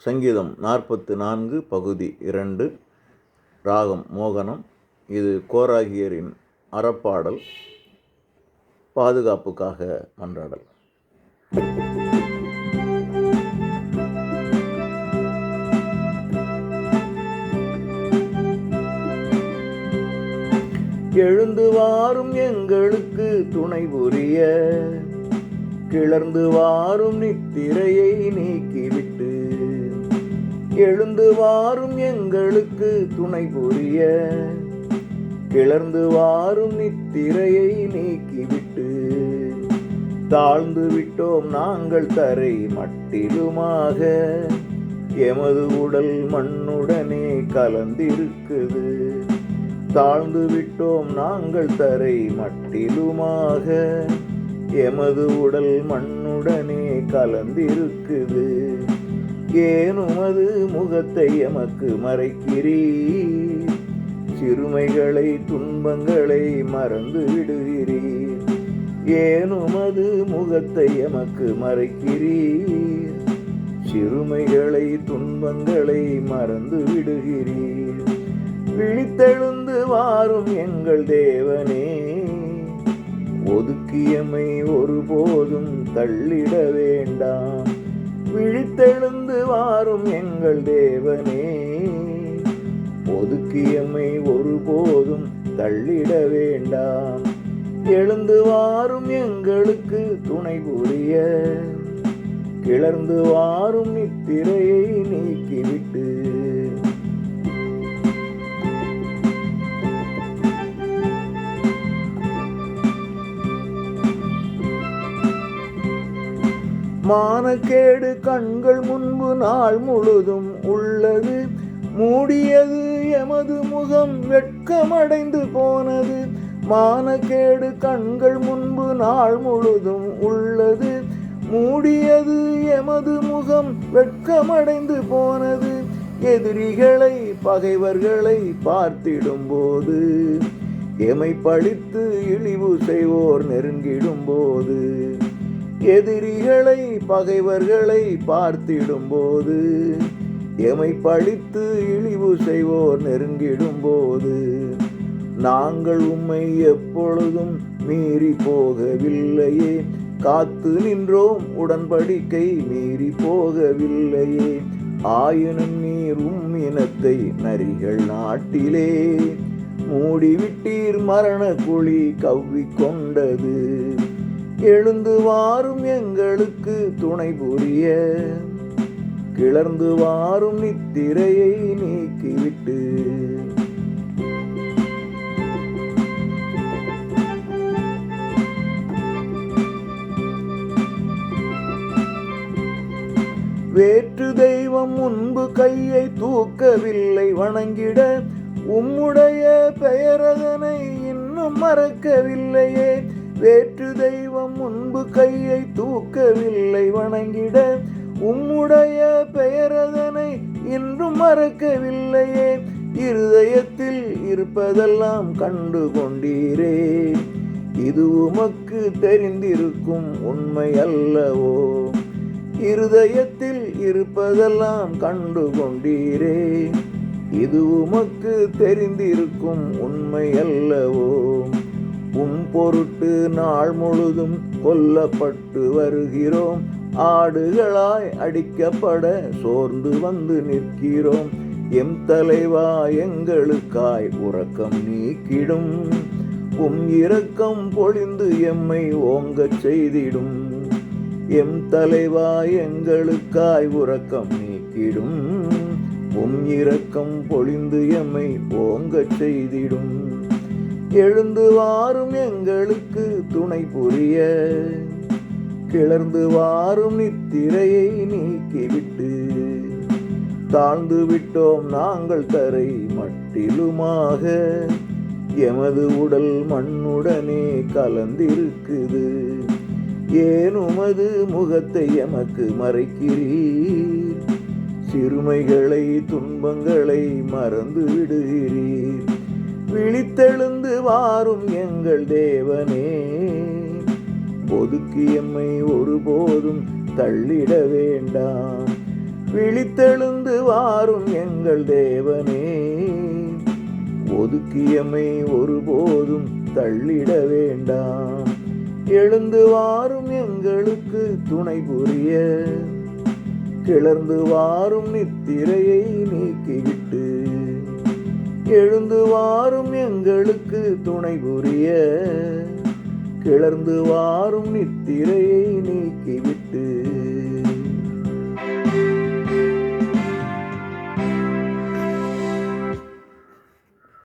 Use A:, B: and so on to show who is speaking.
A: சங்கீதம் நாற்பத்து நான்கு பகுதி இரண்டு. ராகம் மோகனம். இது கோராகியரின் அறப்பாடல். பாதுகாப்புக்காக மன்றாடல். எழுந்து வாரும் எங்களுக்கு துணை புரிய. கிளர்ந்து வாரும் நித்திரையை நீக்கிவிட்டு எழுந்து வாரும் எங்களுக்கு துணை புரிய. கிளர்ந்து வாரும் நித்திரையை நீக்கிவிட்டு. தாழ்ந்து விட்டோம் நாங்கள் தரை மட்டிலுமாக. எமது உடல் மண்ணுடனே கலந்திருக்குது. தாழ்ந்து விட்டோம் நாங்கள் தரை மட்டிலுமாக. எமது உடல் மண்ணுடனே கலந்திருக்குது. ஏனுமது முகத்தை எமக்கு மறைக்கிறீர். சிறுமைகளை துன்பங்களை மறந்து விடுகிறீர். ஏனுமது முகத்தை எமக்கு மறைக்கிறீர். சிறுமைகளை துன்பங்களை மறந்து விடுகிறீர். விழித்தெழுந்து வாரும் எங்கள் தேவனே. ஒதுக்கியமை ஒருபோதும் தள்ளிட வேண்டாம். விழித்தெழுந்து வாரும் எங்கள் தேவனே. ஒதுக்கியமை ஒருபோதும் தள்ளிட வேண்டாம். எழுந்து வாரும் எங்களுக்கு துணை புரிய. கிளர்ந்து வாரும் நித்திரையை மானக்கேடு கண்கள் முன்பு நாள் முழுதும் உள்ளது. மூடியது எமது முகம் வெட்கமடைந்து போனது. மானக்கேடு கண்கள் முன்பு நாள் முழுதும் உள்ளது. மூடியது எமது முகம் வெட்கமடைந்து போனது. எதிரிகளை பகைவர்களை பார்த்திடும்போது. எமை பழித்து இழிவு செய்வோர் நெருங்கிடும்போது. எதிரிகளை பகைவர்களை பார்த்திடும்போது எமை பழித்து இழிவு செய்வோர் நெருங்கிடும்போது நாங்கள் உம்மை எப்பொழுதும் மீறி போகவில்லையே. காத்து நின்றோம் உடன்படிக்கை மீறி போகவில்லையே. ஆயினும் நீர் இனத்தை நரிகள் நாட்டிலே. மூடிவிட்டீர் மரண குழி கவ்விக்கொண்டது எழுந்து வாரும் எங்களுக்கு துணை புரிய. கிளர்ந்து வாரும் நித்திரையை நீக்கிவிட்டு. வேற்று தெய்வம் முன்பு கையை தூக்கவில்லை வணங்கிட உம்முடைய பெயரதனை இன்னும் மறக்கவில்லையே. வேற்று தெய்வம் முன்பு கையை தூக்கவில்லை வணங்கிட உம்முடைய பெயரதனை இன்றும் மறக்கவில்லையே. இருதயத்தில் இருப்பதெல்லாம் கண்டு கொண்டீரே. இது உமக்கு தெரிந்திருக்கும் உண்மை அல்லவோ? இருதயத்தில் இருப்பதெல்லாம் கண்டு கொண்டீரே. இது உமக்கு தெரிந்திருக்கும் உண்மை அல்லவோ? பொருட்டு நாள் முழுதும் கொல்லப்பட்டு வருகிறோம். ஆடுகளாய் அடிக்கப்பட சோர்ந்து வந்து நிற்கிறோம். எம் தலைவா எங்களுக்காய் உறக்கம் நீக்கிடும். உம் இரக்கம் பொழிந்து எம்மை ஓங்கச் செய்திடும். எம் தலைவா எங்களுக்காய் உறக்கம் நீக்கிடும். உம் இரக்கம் பொழிந்து எம்மை ஓங்கச் செய்திடும். எழுந்து வாரும் எங்களுக்கு துணை புரிய. கிளர்ந்து வாரும் நித்திரையை நீக்கிவிட்டு. தாழ்ந்து விட்டோம் நாங்கள் தரை மட்டிலுமாக. எமது உடல் மண்ணுடனே கலந்திருக்குது. ஏனுமது முகத்தை எமக்கு மறைக்கிறீர்? சிறுமைகளை துன்பங்களை மறந்து விடுகிறீர் விழித்தெழுந்து வாரும் எங்கள் தேவனே. ஒதுக்கி எம்மை ஒருபோதும் தள்ளிட வேண்டாம். விழித்தெழுந்து வாரும் எங்கள் தேவனே. ஒதுக்கியமை ஒருபோதும் தள்ளிட வேண்டாம். எழுந்து வாரும் எங்களுக்கு துணை புரிய. கிளர்ந்து வாரும் நித்திரையை நீக்கிவிட்டு எழுந்து வாரும் எங்களுக்கு துணை புரிய கிளர்ந்து வாரும் நித்திரையை நீக்கிவிட்டு